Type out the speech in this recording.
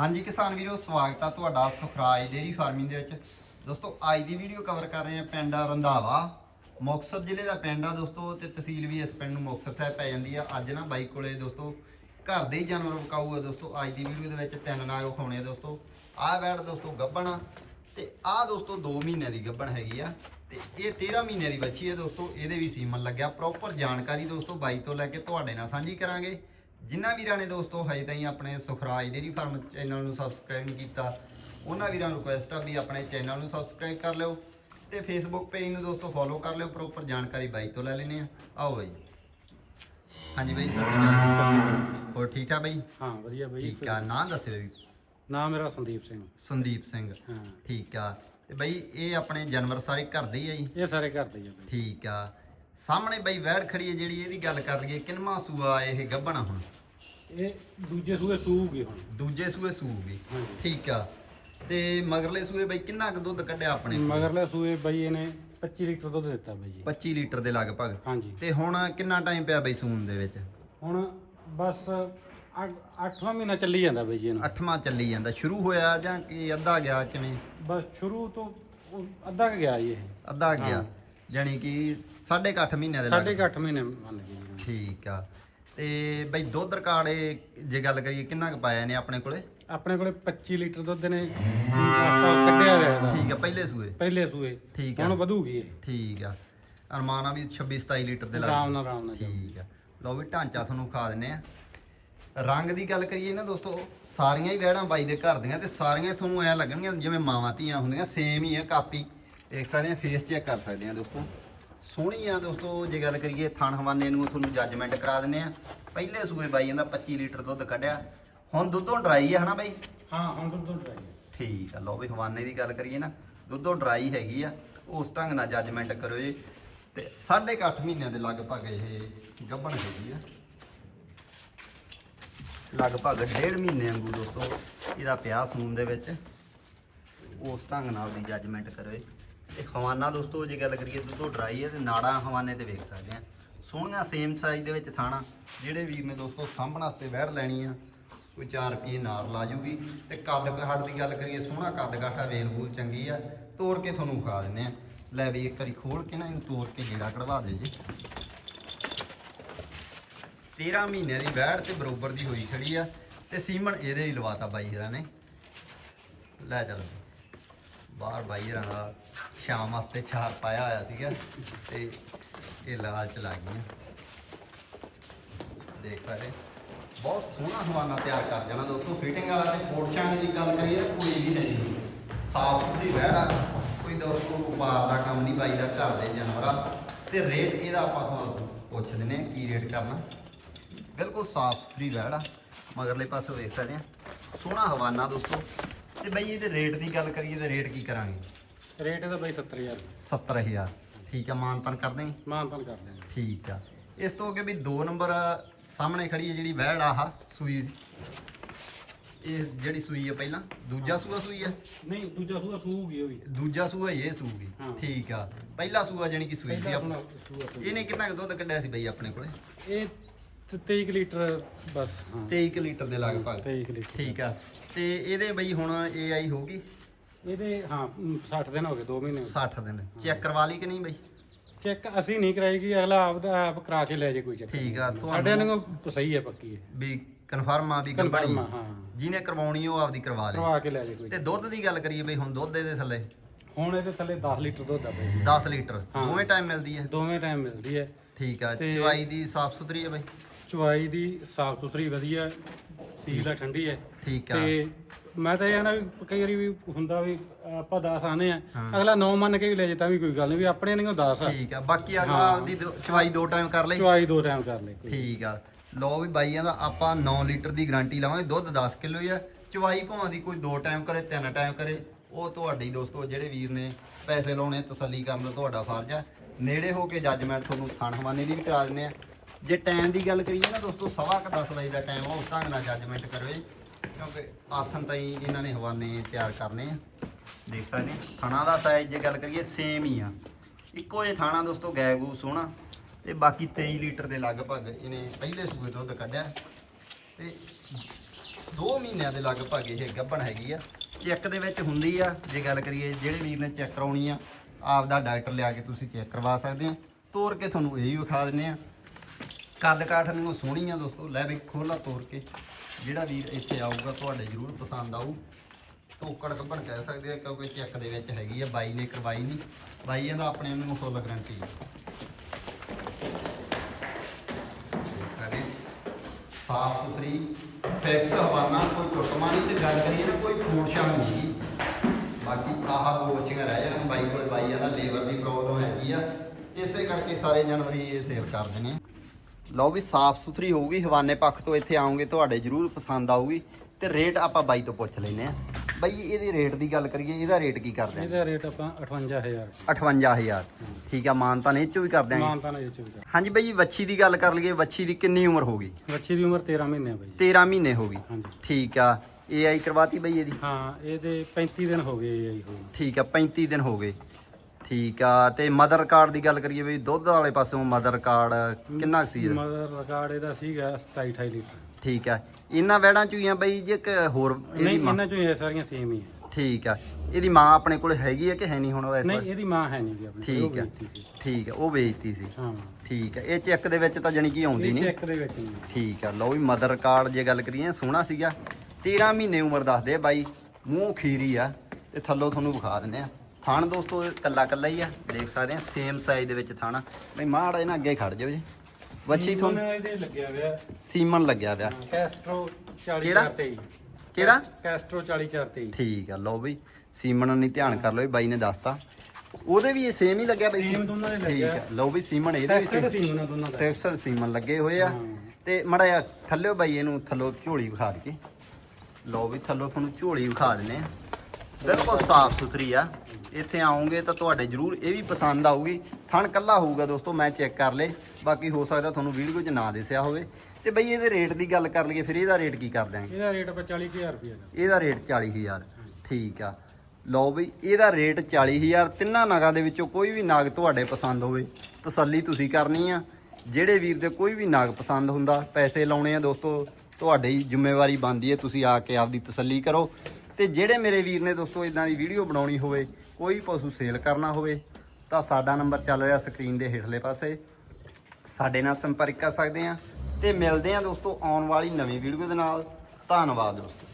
ਹਾਂਜੀ ਕਿਸਾਨ ਵੀਰੋ, ਸਵਾਗਤ ਆ ਤੁਹਾਡਾ ਸੁਖਰਾਜ ਡੇਰੀ ਫਾਰਮਿੰਗ ਦੇ ਵਿੱਚ। ਦੋਸਤੋ, ਅੱਜ ਦੀ ਵੀਡੀਓ ਕਵਰ ਕਰ ਰਹੇ ਆ ਪਿੰਡ ਰੰਧਾਵਾ, ਮੁਕਤਸਰ ਜ਼ਿਲ੍ਹੇ ਦਾ ਪਿੰਡ ਆ ਦੋਸਤੋ ਤੇ ਤਹਿਸੀਲ ਵੀ ਇਸ ਪਿੰਡ ਨੂੰ ਮੁਕਤਸਰ ਸਾਹਿਬ ਪੈ ਜਾਂਦੀ ਆ। ਅੱਜ ਨਾ ਬਾਈ ਕੋਲੇ ਦੋਸਤੋ ਘਰ ਦੇ ਹੀ ਜਾਨਵਰ ਵਿਕਾਊ ਆ ਦੋਸਤੋ। ਅੱਜ ਦੀ ਵੀਡੀਓ ਦੇ ਵਿੱਚ ਤਿੰਨ ਨਾਗ ਵਿਖਾਉਣੇ ਆ ਦੋਸਤੋ। ਆਹ ਵੈੜ ਦੋਸਤੋ ਗੱਬਣ ਆ ਤੇ ਆਹ ਦੋਸਤੋ 2 ਮਹੀਨਿਆਂ ਦੀ ਗੱਬਣ ਹੈਗੀ ਆ ਤੇ ਇਹ 13 ਮਹੀਨਿਆਂ ਦੀ ਬੱਚੀ ਹੈ ਦੋਸਤੋ। ਇਹਦੇ ਵੀ ਸੀਮਨ ਲੱਗਿਆ। ਪ੍ਰੋਪਰ ਜਾਣਕਾਰੀ ਦੋਸਤੋ ਬਾਈ ਤੋਂ ਲੈ ਕੇ ਤੁਹਾਡੇ ਨਾਲ ਸਾਂਝੀ ਕਰਾਂਗੇ। ਜਿਨ੍ਹਾਂ ਵੀਰਾਂ ਨੇ ਦੋਸਤੋ ਹਜੇ ਤਾਈਂ ਆਪਣੇ ਸੁਖਰਾਜ ਡੇਰੀ ਫਾਰਮ ਚੈਨਲ ਨੂੰ ਸਬਸਕ੍ਰਾਈਬ ਨਹੀਂ ਕੀਤਾ ਉਹਨਾਂ ਵੀਰਾਂ ਨੂੰ ਰਿਕੁਐਸਟ ਆ ਵੀ ਆਪਣੇ ਚੈਨਲ ਨੂੰ ਸਬਸਕ੍ਰਾਈਬ ਕਰ ਲਿਓ ਤੇ ਫੇਸਬੁੱਕ ਪੇਜ ਨੂੰ ਦੋਸਤੋ ਫੋਲੋ ਕਰ ਲਿਓ ਪ੍ਰੋਪਰ ਜਾਣਕਾਰੀ ਬਾਈ ਤੋਂ ਲੈ ਲੈਨੇ ਆ ਆਓ ਬਾਈ। ਹਾਂਜੀ ਬਾਈ ਸਤਿ ਸ਼੍ਰੀ ਅਕਾਲ। ਹੋਰ ਠੀਕ ਆ ਬਾਈ? ਹਾਂ ਵਧੀਆ ਬਈ। ਠੀਕ ਆ। ਨਾਂ ਦੱਸਿਓ ਜੀ। ਨਾਮ ਮੇਰਾ ਸੰਦੀਪ ਸਿੰਘ। ਸੰਦੀਪ ਸਿੰਘ। ਹਾਂ। ਠੀਕ ਆ। ਤੇ ਬਾਈ ਇਹ ਆਪਣੇ ਜਾਨਵਰ ਸਾਰੇ ਘਰ ਦੇ ਹੀ ਆ ਜੀ? ਇਹ ਸਾਰੇ ਘਰ ਦੇ ਹੀ ਆ ਬਈ। ਠੀਕ ਆ। ਸਾਹਮਣੇ ਬਈ ਵੈੜ ਖੜੀ ਹੈ ਜਿਹੜੀ ਇਹਦੀ ਗੱਲ ਕਰ ਲਈਏ ਕਿੰਨਵਾਂ ਸੂਆ ਇਹ ਗੱਭਣਾ ਹੁਣ? ਇਹ ਦੂਜੇ ਸੂਏ ਸੂਗੀ ਹੁਣ। ਦੂਜੇ ਸੂਏ ਸੂਗੀ ਹਾਂਜੀ। ਠੀਕ ਆ। ਤੇ ਮਗਰਲੇ ਸੂਏ ਬਈ ਕਿੰਨਾ ਕੁ ਦੁੱਧ ਕੱਢਿਆ ਆਪਣੇ ਕੋਲ? ਮਗਰਲੇ ਸੂਏ ਬਈ ਇਹਨੇ 25 ਲੀਟਰ ਦੁੱਧ ਦਿੱਤਾ ਬਈ ਜੀ। 25 ਲੀਟਰ ਦੇ ਲਗਭਗ। ਹਾਂਜੀ। ਤੇ ਹੁਣ ਕਿੰਨਾ ਟਾਈਮ ਪਿਆ ਬਈ ਸੂਣ ਦੇ ਵਿੱਚ? ਹੁਣ ਬਸ 8ਵਾਂ ਮਹੀਨਾ ਚੱਲੀ ਜਾਂਦਾ ਬਈ ਜੀ ਇਹਨੂੰ। ਅੱਠਵਾਂ ਚੱਲੀ ਜਾਂਦਾ। ਸ਼ੁਰੂ ਹੋਇਆ ਜਾਂ ਕਿ ਅੱਧਾ ਗਿਆ ਕਿਵੇਂ? ਬਸ ਸ਼ੁਰੂ ਤੋਂ ਉਹ ਅੱਧਾ ਕੁ ਗਿਆ ਜੀ ਇਹ। ਅੱਧਾ ਗਿਆ। ਯਾਨੀ ਕਿ 8.5 ਮਹੀਨਿਆਂ ਦੇ ਸਾਢੇ ਲਗਭਗ ਕੁ ਅੱਠ ਮਹੀਨੇ ਮੰਨ ਗਏ। ਠੀਕ ਆ। ਤੇ ਬਈ ਦੁੱਧ ਇਹ ਜੇ ਗੱਲ ਕਰੀਏ ਕਿੰਨਾ ਕੁ ਪਾਇਆ ਨੇ ਆਪਣੇ ਕੋਲੇ? ਆਪਣੇ ਕੋਲੇ 25 ਲੀਟਰ ਦੁੱਧ ਨੇ ਆਪਾਂ ਕੱਢਿਆ ਹੋਇਆ ਇਹਦਾ। ਠੀਕ ਆ ਪਹਿਲੇ ਸੂਏ? ਪਹਿਲੇ ਸੂਏ। ਠੀਕ ਆ। ਹੁਣ ਵਧੂਗੀ ਇਹ। ਠੀਕ ਆ। ਅਰਮਾਨ ਆ ਵੀ 26 27 ਲੀਟਰ ਦੇ ਲੱਗ। ਆਰਾਮ ਨਾਲ ਆਰਾਮ ਨਾਲ ਜਾਊ। ਠੀਕ ਆ। ਲਓ ਵੀ ਢਾਂਚਾ ਤੁਹਾਨੂੰ ਖਾ ਦਿੰਨੇ ਆ। ਰੰਗ ਦੀ ਗੱਲ ਕਰੀਏ ਨਾ ਦੋਸਤੋ ਸਾਰੀਆਂ ਹੀ ਵਹਿੜਾਂ ਬਾਈ ਦੇ ਘਰ ਦੀਆਂ ਤੇ ਸਾਰੀਆਂ ਤੁਹਾਨੂੰ ਐ ਲੱਗਣਗੀਆਂ ਜਿਵੇਂ ਮਾਵਾਂ ਧੀਆਂ ਹੁੰਦੀਆਂ ਸੇਮ ਹੀ ਆ ਕਾਪੀ। ਦੇਖ ਸਕਦੇ ਆ ਫੇਸ ਚੈੱਕ ਕਰ ਸਕਦੇ ਆ ਦੋਸਤੋ। ਸੋਹਣੀ ਆ ਦੋਸਤੋ ਜੇ ਗੱਲ ਕਰੀਏ ਥਣ ਹਵਾਨੇ ਨੂੰ ਤੁਹਾਨੂੰ ਜੱਜਮੈਂਟ ਕਰਾ ਦਿੰਨੇ ਆ ਪਹਿਲੇ ਸੂਏ ਬਾਈ ਜਾਂਦਾ 25 ਲੀਟਰ ਦੁੱਧ ਕੱਢਿਆ। ਹੁਣ ਦੁੱਧੋਂ ਡਰਾਈ ਆ ਹਨਾ ਬਾਈ? ਹਾਂ ਹੁਣ ਦੁੱਧ ਆਈ ਠੀਕ ਆ ਲਓ ਵੀ ਹਵਾਨੇ ਦੀ ਗੱਲ ਕਰੀਏ ਨਾ ਦੁੱਧੋਂ ਡਰਾਈ ਹੈਗੀ ਆ। ਉਸ ਢੰਗ ਨਾਲ ਜੱਜਮੈਂਟ ਕਰੋ ਜੀ। ਤੇ 8.5 ਮਹੀਨਿਆਂ ਦੇ ਲਗਭਗ ਇਹ ਗੱਭਣ ਹੈਗੀ ਆ। ਲਗਭਗ ਡੇਢ ਮਹੀਨੇ ਵਾਂਗੂ ਦੋਸਤੋ ਇਹਦਾ ਪਿਆ ਸੂਨ ਦੇ ਵਿੱਚ। ਉਸ ਢੰਗ ਨਾਲ ਦੀ ਜੱਜਮੈਂਟ ਕਰੋ ਜੀ। ਤੇ ਹਵਾਨਾ ਦੋਸਤੋ, ਜੇ ਗੱਲ ਕਰੀਏ ਦੁੱਧੋਂ ਡਰਾਈ ਹੈ ਤੇ ਨਾੜਾ ਹਵਾਨੇ ਤੇ ਵੇਖ ਸਕਦੇ ਆ। ਸੋਹਣੀਆਂ ਸੇਮ ਸਾਈਜ਼ ਦੇ ਵਿੱਚ ਥਾਣਾ, ਜਿਹੜੇ ਵੀਰ ਨੇ ਦੋਸਤੋ ਸਾਂਭਣ ਵਾਸਤੇ ਵਹਿੜ ਲੈਣੀ ਆ, ਕੋਈ 4 ਰੁਪਏ ਨਾਰ ਲਾ ਜੂਗੀ। ਤੇ ਕੱਦ ਕਾਠ ਦੀ ਗੱਲ ਕਰੀਏ, ਸੋਹਣਾ ਕੱਦ ਕਾਠਾ ਵੇਲ ਵੂਲ ਚੰਗੀ ਆ ਤੋੜ ਕੇ ਤੁਹਾਨੂੰ ਖਾ ਦਿੰਦੇ ਆ। ਲੈ ਵੀ ਇੱਕ ਵਾਰੀ ਖੋਲ ਕੇ ਨਾ ਇਹਨੂੰ ਤੋੜ ਕੇ ਗੇੜਾ ਕਢਵਾ ਦਿਓ ਜੀ। 13 ਮਹੀਨਿਆਂ ਦੀ ਵਹਿੜ ਤੇ ਬਰੋਬਰ ਦੀ ਹੋਈ ਖੜੀ ਆ, ਤੇ ਸੀਮਨ ਇਹਦੇ ਹੀ ਲਵਾਤਾ ਬਾਈ ਜਰਾਂ ਨੇ। ਲੈ ਚੱਲ ਬਾਹਰ ਬਾਈ ਜਰਾਂ ਦਾ ਸ਼ਾਮ ਵਾਸਤੇ ਛਾਰ ਪਾਇਆ ਹੋਇਆ ਸੀਗਾ ਤੇ ਇਹ ਲਾਲਚ ਲੱਗ ਗਈਆਂ। ਦੇਖ ਸਕਦੇ ਬਹੁਤ ਸੋਹਣਾ ਹਵਾਨਾ ਤਿਆਰ ਕਰ ਜਾਣਾ ਦੋਸਤੋ। ਫਿਟਿੰਗ ਵਾਲਾ ਤੇ ਫੋਟਸ਼ਾਂ ਦੀ ਗੱਲ ਕਰੀਏ ਤਾਂ ਕੋਈ ਵੀ ਨਹੀਂ। ਸਾਫ਼ ਸੁਥਰੀ ਵਹਿੜ ਆ। ਕੋਈ ਦੋਸਤੋ ਵਪਾਰ ਦਾ ਕੰਮ ਨਹੀਂ, ਬਾਈ ਦਾ ਘਰ ਦੇ ਜਾਨਵਰ ਆ। ਤੇ ਰੇਟ ਇਹਦਾ ਆਪਾਂ ਤੁਹਾਨੂੰ ਪੁੱਛ ਦਿੰਨੇ ਆ ਕੀ ਰੇਟ ਕਰਨਾ। ਬਿਲਕੁਲ ਸਾਫ਼ ਸੁਥਰੀ ਵਹਿੜ ਆ। ਮਗਰਲੇ ਪਾਸੇ ਵੇਖ ਸਕਦੇ ਆ ਸੋਹਣਾ ਹਵਾਨਾ ਦੋਸਤੋ। ਤੇ ਬਈ ਇਹਦੇ ਰੇਟ ਦੀ ਗੱਲ ਕਰੀਏ ਤੇ ਰੇਟ ਕੀ ਕਰਾਂਗੇ? ਰੇਟ ਇਹਦਾ ਬਈ 70000 70000 ਠੀਕ ਆ ਮਾਨਤਨ ਕਰਦੇ ਆਂ ਮਾਨਤਨ ਕਰ ਦੇਣਾ ਠੀਕ ਆ। ਇਸ ਤੋਂ ਅੱਗੇ ਵੀ 2 ਨੰਬਰ ਸਾਹਮਣੇ ਖੜੀ ਹੈ ਜਿਹੜੀ ਵਹਿੜ ਆਹ ਸੂਈ। ਇਹ ਜਿਹੜੀ ਸੂਈ ਹੈ ਪਹਿਲਾਂ ਦੂਜਾ ਸੂਆ ਸੂਈ ਹੈ ਨਹੀਂ ਦੂਜਾ ਸੂਆ ਸੂਗੀ ਉਹ ਵੀ। ਦੂਜਾ ਸੂਆ ਇਹ ਸੂਗੀ ਹਾਂ। ਠੀਕ ਆ। ਪਹਿਲਾ ਸੂਆ ਜਾਨੀ ਕਿ ਸੂਈ ਸੀ ਆਪਣਾ। ਇਹਨੇ ਕਿੰਨਾ ਕੁ ਦੁੱਧ ਕੱਢਿਆ ਸੀ ਬਈ ਆਪਣੇ ਕੋਲੇ? ਇਹ 23 ਕੁ ਲੀਟਰ ਬਸ ਹਾਂ। 23 ਕੁ ਲੀਟਰ ਦੇ ਲਗਭਗ। 23 ਕੁ ਲੀਟਰ। ਠੀਕ ਆ। ਤੇ ਇਹਦੇ ਬਈ ਹੁਣ ਆਈ ਹੋਗੀ ਇਹਦੇ ਹਾਂ ਮ, 60 ਦਿਨ ਹੋ ਗਏ 2 ਮਹੀਨੇ 60 ਦਿਨ। ਚੈੱਕ ਕਰਵਾ ਲਈ ਕਿ ਨਹੀਂ ਬਈ? ਚੈੱਕ ਅਸੀਂ ਨਹੀਂ ਕਰਾਏਗੀ ਅਗਲਾ ਆਪਦਾ ਆਪ ਕਰਾ ਕੇ ਲੈ ਜੇ ਕੋਈ ਚੱਕਰ ਠੀਕ ਆ ਸਾਡੇ ਨੂੰ ਸਹੀ ਹੈ ਪੱਕੀ ਹੈ। ਵੀ ਕਨਫਰਮ ਆ ਵੀ ਗੱਬੜੀ ਹਾਂ। ਜਿਹਨੇ ਕਰਵਾਉਣੀ ਉਹ ਆਪਦੀ ਕਰਵਾ ਲੇ। ਕਰਵਾ ਕੇ ਲੈ ਜੇ ਕੋਈ ਤੇ ਦੁੱਧ ਦੀ ਗੱਲ ਕਰੀਏ ਬਈ ਹੁਣ ਦੁੱਧ ਇਹਦੇ ਥੱਲੇ? ਹੁਣ ਇਹਦੇ ਥੱਲੇ 10 ਲੀਟਰ ਦੁੱਧ ਆ ਬਈ। 10 ਲੀਟਰ। ਦੋਵੇਂ ਟਾਈਮ ਮਿਲਦੀ ਹੈ। ਦੋਵੇਂ ਟਾਈਮ ਮਿਲਦੀ ਹੈ। ਠੀਕ ਆ। ਚਵਾਈ ਦੀ ਸਾਫ਼ ਸੁਥਰੀ ਹੈ ਬਈ? ਚੁਆਈ ਦੀ ਸਾਫ਼ ਸੁਥਰੀ ਵਧੀਆ। ਸੀਲ ਆ ਠੰਡੀ ਹੈ। ਠੀਕ ਆ। ਤੇ ਮੈਂ ਤਾਂ ਇਹ ਨਾ ਵੀ ਕਈ ਵਾਰੀ ਵੀ ਹੁੰਦਾ ਵੀ ਆਪਾਂ 10 ਆਨੇ ਆ। ਅਗਲਾ 9 ਮੰਨ ਕੇ ਵੀ ਲੈ ਜੇ ਤਾਂ ਵੀ ਕੋਈ ਗੱਲ ਨਹੀਂ ਵੀ ਆਪਣੇ ਨਹੀਂ 10 ਆ। ਠੀਕ ਆ ਬਾਕੀ ਅਗਲਾ। ਆਪਦੀ ਦੋ- ਚਵਾਈ ਦੋ ਟਾਈਮ ਕਰ ਲਈ। ਚੁਆਈ ਦੋ ਟਾਈਮ ਕਰ ਲੈ ਕੋਈ। ਠੀਕ ਆ। ਲਓ ਵੀ ਬਾਈਆਂ ਦਾ ਆਪਾਂ 9 ਲੀਟਰ ਦੀ ਗਾਰੰਟੀ ਲਾਵਾਂਗੇ ਦੁੱਧ 10 ਕਿਲੋ ਹੀ ਆ। ਚਵਾਈ ਭਾਵੇਂ ਦੀ ਕੋਈ ਦੋ ਟਾਈਮ ਕਰੇ ਤਿੰਨ ਟਾਈਮ ਕਰੇ ਉਹ ਤੁਹਾਡੀ ਦੋਸਤੋ ਜਿਹੜੇ ਵੀਰ ਨੇ ਪੈਸੇ ਲਾਉਣੇ ਤਸੱਲੀ ਕਰਨ ਦਾ ਤੁਹਾਡਾ ਫਰਜ਼ ਆ। ਨੇੜੇ ਹੋ ਕੇ ਜੱਜਮੈਂਟ ਤੁਹਾਨੂੰ ਥਾਣ ਹਵਾਨੇ ਦੀ ਵੀ ਕਰਾ ਦਿੰਦੇ ਆ। ਜੇ ਟਾਈਮ ਦੀ ਗੱਲ ਕਰੀਏ ਨਾ ਦੋਸਤੋ, ਸਵਾ ਕੁ 10 ਵਜੇ ਦਾ ਟਾਈਮ ਆ, ਉਸ ਢੰਗ ਨਾਲ ਜੱਜਮੈਂਟ ਕਰੋ ਜੀ ਕਿਉਂਕਿ ਆਥਨ ਤਾਈ ਇਹਨਾਂ ਨੇ ਹਵਾਨੇ ਤਿਆਰ ਕਰਨੇ ਆ, ਦੇਖ ਸਕਦੇ ਆ। ਥਾਣਾ ਦਾ ਸਾਈਜ਼ ਜੇ ਗੱਲ ਕਰੀਏ ਸੇਮ ਹੀ ਆ। ਇੱਕੋ ਜਿਹਾ ਥਾਣਾ ਦੋਸਤੋ, ਗੈਗੂ, ਸੋਹਣਾ, ਤੇ ਬਾਕੀ 23 ਲੀਟਰ ਦੇ ਲਗਭਗ ਇਹਨੇ ਪਹਿਲੇ ਸੂਏ ਦੁੱਧ ਕੱਢਿਆ। ਤੇ 2 ਮਹੀਨਿਆਂ ਦੇ ਲਗਭਗ ਇਹ ਗੱਭਣ ਹੈਗੀ ਆ। ਚੈੱਕ ਦੇ ਵਿੱਚ ਹੁੰਦੀ ਆ, ਜੇ ਗੱਲ ਕਰੀਏ ਜਿਹੜੇ ਵੀਰ ਨੇ ਚੈੱਕ ਕਰਾਉਣੀ ਆ ਆਪਦਾ ਡਾਕਟਰ ਲਿਆ ਕੇ ਤੁਸੀਂ ਚੈੱਕ ਕਰਵਾ ਸਕਦੇ ਆ। ਤੋਰ ਕੇ ਤੁਹਾਨੂੰ ਇਹ ਵੀ ਵਿਖਾ ਦਿੰਨੇ ਆ। ਕੱਦ ਕਾਠ ਨੂੰ ਸੋਹਣੀ ਆ ਦੋਸਤੋ, ਲੈ ਵੀ ਖੋਲਾ ਤੋਰ ਕੇ। ਜਿਹੜਾ ਵੀਰ ਇੱਥੇ ਆਊਗਾ, ਤੁਹਾਡੇ ਜ਼ਰੂਰ ਪਸੰਦ ਆਊ। ਟੋਕੜ ਕੱਢਣ ਕਹਿ ਸਕਦੇ ਆ, ਕਿਉਂਕਿ ਚੈੱਕ ਦੇ ਵਿੱਚ ਹੈਗੀ ਆ, ਬਾਈ ਨੇ ਕਰਵਾਈ ਨਹੀਂ ਬਾਈ ਇਹਦਾ ਆਪਣੇ ਨੂੰ ਫੁੱਲ ਗਰੰਟੀ ਆ। ਸਾਫ਼ ਸੁਥਰੀ ਫਿਕਸ ਹਵਾਨਾ, ਕੋਈ ਟੁੱਟਮਾ ਨਹੀਂ ਤੇ ਗੱਲ ਕਰੀਏ ਨਾ, ਕੋਈ ਫੂਡ ਸ਼ਾਮ ਨਹੀਂ ਬਾਕੀ ਆਹ ਦੋ ਬੱਚੀਆਂ ਰਹਿ ਜਾਣ, ਬਾਈ ਕੋਲ ਬਾਈ ਦਾ ਲੇਬਰ ਦੀ ਪ੍ਰੋਬਲਮ ਹੈਗੀ ਆ। ਇਸੇ ਕਰਕੇ ਸਾਰੇ ਜਾਨਵਰ ਹੀ ਇਹ ਸੇਲ ਕਰਦੇ ਨੇ ਲਓ ਵੀ ਸਾਫ਼ ਸੁਥਰੀ ਹੋਊਗੀ ਹਵਾਨੇ ਪੱਖ ਤੋਂ ਇੱਥੇ ਆਉਂਗੇ ਤੁਹਾਡੇ ਜ਼ਰੂਰ ਪਸੰਦ ਆਊਗੀ ਤੇ ਰੇਟ ਆਪਾਂ ਬਾਈ ਤੋਂ ਪੁੱਛ ਲੈਨੇ ਆ ਬਾਈ ਇਹਦੇ ਰੇਟ ਦੀ ਗੱਲ ਕਰੀਏ ਇਹਦਾ ਰੇਟ ਕੀ ਕਰਦੇ ਆ ਇਹਦਾ ਰੇਟ ਆਪਾਂ 58000 58000 ਠੀਕ ਆ ਮਾਨਤਾ ਨੇ ਇਹ ਚੋਂ ਵੀ ਕਰ ਦਿਆਂਗੇ ਮਾਨਤਾ ਨਾਲ ਇਹ ਚੁੱਕਦਾ ਹਾਂਜੀ ਬਾਈ ਵੱਛੀ ਦੀ ਗੱਲ ਕਰ ਲਈਏ ਵੱਛੀ ਦੀ ਕਿੰਨੀ ਉਮਰ ਹੋ ਗਈ? ਬੱਚੀ ਦੀ ਉਮਰ 13 ਮਹੀਨੇ ਆ ਬਾਈ। 13 ਮਹੀਨੇ ਹੋ ਗਈ। ਹਾਂਜੀ। ਠੀਕ ਆ ਏਆਈ ਕਰਵਾਤੀ ਬਈ ਇਹਦੀ? ਹਾਂ ਇਹਦੇ 35 ਦਿਨ ਹੋ ਗਏ ਆਈ ਹੋਈ ਠੀਕ ਆ 35 ਦਿਨ ਹੋ ਗਏ। ਠੀਕ ਆ ਤੇ ਮਦਰ ਕਾਰਡ ਦੀ ਗੱਲ ਕਰੀਏ ਬਈ ਦੁੱਧ ਵਾਲੇ ਪਾਸੋਂ ਮਦਰ ਕਾਰਡ ਕਿੰਨਾ ਕੁ ਸੀ ਇਹਦਾ? ਮਗਰ ਰਿਕਾਰਡ ਇਹਦਾ ਸੀਗਾ 27 28 ਲੀਟਰ। ਠੀਕ ਆ ਇਹਨਾਂ ਵੈੜਾਂ ਚ ਹੀ ਆ ਬਈ ਜੇ ਕਿ ਹੋਰ ਨਹੀਂ ਇਹਦੀ ਮਾਂ? ਇਹਨਾਂ ਚੋਂ ਇਹ ਸਾਰੀਆਂ ਸੇਮ ਹੀ ਹੈ ਠੀਕ ਆ ਇਹਦੀ ਮਾਂ ਆਪਣੇ ਕੋਲ ਹੈਗੀ ਆ ਕਿ ਹੈ ਨਹੀਂ ਹੁਣ ਉਹ ਇਸ ਨਹੀਂ ਵਾਰ? ਇਹਦੀ ਮਾਂ ਹੈ ਨਹੀਂ ਜੀ ਆਪਣੀ ਠੀਕ ਆ। ਠੀਕ ਆ ਉਹ ਵੇਚਤੀ ਸੀ। ਹਾਂ। ਠੀਕ ਆ ਇਹ ਚੈੱਕ ਦੇ ਵਿੱਚ ਤਾਂ ਜਾਣੀ ਕਿ ਆਉਂਦੀ ਇਹ ਨਹੀਂ। ਚੈੱਕ ਦੇ ਵਿੱਚ ਨਹੀਂ। ਹੈ। ਠੀਕ ਆ ਲਓ ਵੀ ਮਦਰ ਕਾਰਡ ਜੇ ਗੱਲ ਕਰੀਏ ਸੋਹਣਾ ਸੀਗਾ। 13 ਮਹੀਨੇ ਉਮਰ ਦੱਸਦੇ ਆ ਬਾਈ ਮੂੰਹ ਖੀਰੀ ਆ ਤੇ ਥੱਲੋਂ ਤੁਹਾਨੂੰ ਵਿਖਾ ਦਿੰਨੇ ਆ। ਥਣ ਦੋਸਤੋ ਕੱਲਾ ਕੱਲਾ ਹੀ ਆ। ਦੇਖ ਸਕਦੇ ਆ ਸੇਮ ਸਾਈਜ਼ ਦੇ ਵਿੱਚ ਥਣ। ਬਈ ਮਾੜਾ ਇਹਨਾਂ ਅੱਗੇ ਖੜ ਜਾਓ ਜੀ। ਵੱਛੀ ਤੁਹਾਨੂੰ ਇਹਦੇ ਲੱਗਿਆ ਹੋਇਆ। ਸੀਮਨ ਲੱਗਿਆ ਪਿਆ ਕੈਸਟਰੋ 40 ਕਿਹੜਾ? 423 ਕਿਹੜਾ? ਕੈਸਟਰੋ 40 423 ਠੀਕ ਆ ਲਓ ਬਈ। ਸੀਮਨ ਨਹੀਂ ਧਿਆਨ ਕਰ ਲਓ ਬਾਈ ਨੇ ਦੱਸਤਾ। ਉਹਦੇ ਵੀ ਇਹ ਸੇਮ ਹੀ ਲੱਗਿਆ ਬਈ। Same ਦੋਨਾਂ ਦੇ ਠੀਕ ਲੱਗਿਆ। ਆ ਲਓ ਵੀ ਸੀਮਨ ਇਹਦੇ ਵੀ ਸੈਕਸਡ same। ਸੀ ਉਹਨਾਂ ਦੋਨਾਂ ਦਾ। ਸੈਕਸਰ ਸੀਮਨ ਲੱਗੇ ਹੋਏ ਆ। ਤੇ ਮੜਾ ਜਿਹਾ ਥੱਲਿਓ ਬਾਈ ਇਹਨੂੰ ਥੱਲੋਂ ਝੋਲੀ ਵਿਖਾ ਦਈਏ। ਲਓ ਵੀ ਥੱਲੋਂ ਤੁਹਾਨੂੰ ਝੋਲੀ ਵਿਖਾ ਦਿੰਨੇ ਆ। ਬਿਲਕੁਲ ਸਾਫ਼ ਸੁਥਰੀ ਆ। ਇੱਥੇ ਆਉਂਗੇ ਤਾਂ ਤੁਹਾਡੇ ਜ਼ਰੂਰ ਇਹ ਵੀ ਪਸੰਦ ਆਊਗੀ। ਥਣ ਕੱਲਾ ਹੋਊਗਾ ਦੋਸਤੋ ਮੈਂ ਚੈੱਕ ਕਰ ਲੇ ਬਾਕੀ ਹੋ ਸਕਦਾ ਤੁਹਾਨੂੰ ਵੀਡੀਓ 'ਚ ਨਾ ਦਿਸਿਆ ਹੋਵੇ। ਤੇ ਬਈ ਇਹਦੇ ਰੇਟ ਦੀ ਗੱਲ ਕਰ ਲਈਏ ਫਿਰ ਇਹਦਾ ਰੇਟ ਕੀ ਕਰ ਦਿਆਂਗੇ ਇਹਦਾ ਰੇਟ ਆਪਾਂ 40000 ਰੁਪਏ ਦਾ। ਇਹਦਾ ਰੇਟ 40000 ਠੀਕ ਆ। ਲਓ ਬਈ ਇਹਦਾ ਰੇਟ 40000 ਤਿੰਨਾਂ ਨਗਾਂ ਦੇ ਵਿੱਚੋਂ ਕੋਈ ਵੀ ਨਾਗ ਤੁਹਾਡੇ ਪਸੰਦ ਹੋਵੇ ਤਸੱਲੀ ਤੁਸੀਂ ਕਰਨੀ ਆ। ਜਿਹੜੇ ਵੀਰ ਦੇ ਕੋਈ ਵੀ ਨਾਗ ਪਸੰਦ ਹੁੰਦਾ ਪੈਸੇ ਲਾਉਣੇ ਆ ਦੋਸਤੋ ਤੁਹਾਡੀ ਜ਼ਿੰਮੇਵਾਰੀ ਬਣਦੀ ਹੈ। ਤੁਸੀਂ ਆ ਕੇ ਆਪਦੀ ਤਸੱਲੀ ਕਰੋ। ਤੇ ਜਿਹੜੇ ਮੇਰੇ ਵੀਰ ਨੇ ਦੋਸਤੋ ਇਦਾਂ ਦੀ ਵੀਡੀਓ ਬਣਾਉਣੀ ਹੋਵੇ ਕੋਈ ਪਸ਼ੂ ਸੇਲ ਕਰਨਾ ਹੋਵੇ ਤਾਂ ਸਾਡਾ ਨੰਬਰ ਚੱਲ ਰਿਹਾ ਸਕਰੀਨ ਦੇ ਹੇਠਲੇ ਪਾਸੇ। ਸਾਡੇ ਨਾਲ ਸੰਪਰਕ ਕਰ ਸਕਦੇ ਆ ਤੇ ਮਿਲਦੇ ਆ ਦੋਸਤੋ ਆਉਣ ਵਾਲੀ ਨਵੀਂ ਵੀਡੀਓ ਦੇ ਨਾਲ। ਧੰਨਵਾਦ ਦੋਸਤੋ।